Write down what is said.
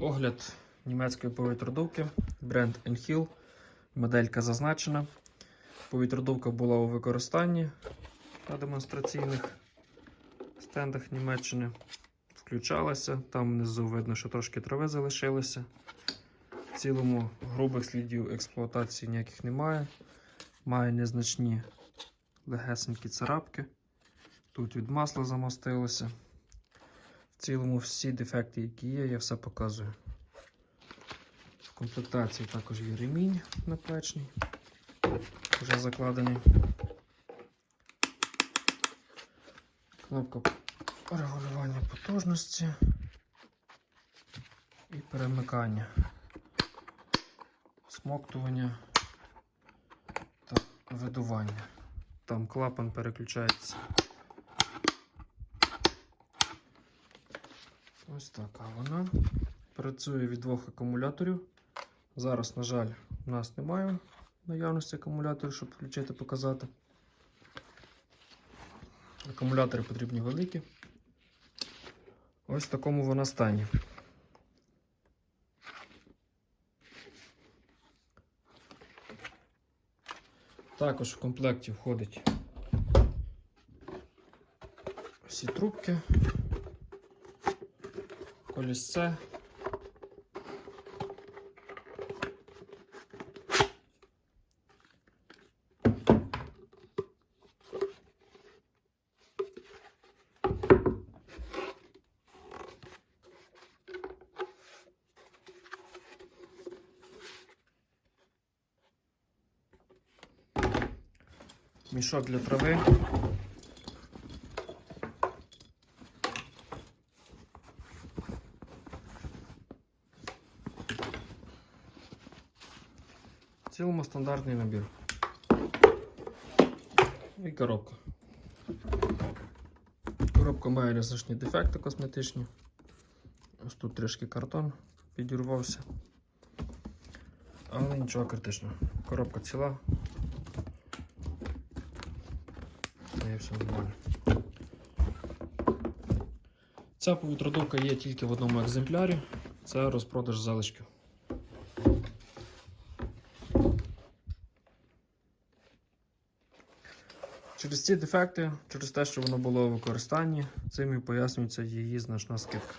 Огляд німецької повітродувки бренд Enhil. Моделька зазначена. Повітродувка була у використанні на демонстраційних стендах Німеччини. Включалася. Там внизу видно, що трошки трави залишилося. В цілому грубих слідів експлуатації ніяких немає. Має незначні легесенькі царапки. Тут від масла замостилося. В цілому всі дефекти, які є, я все показую. В комплектації також є ремінь наплечний, вже закладений. Кнопка регулювання потужності і перемикання, смоктування та видування. Там клапан переключається. Ось така вона. Працює від двох акумуляторів. Зараз, на жаль, у нас немає наявності акумуляторів, щоб включити показати. Акумулятори потрібні великі. Ось в такому вона стані. Також в комплекті входить всі трубки колісце. Мішок для трави. Цілому стандартний набір. І коробка. Коробка має незначні дефекти косметичні. Ось тут трішки картон підірвався. Але нічого критичного. Коробка ціла. Це все нормально. Ця повітродувка є тільки в одному екземплярі. Це розпродаж залишків. Через ці дефекти, через те, що воно було у використанні, цим і пояснюється її значна скидка.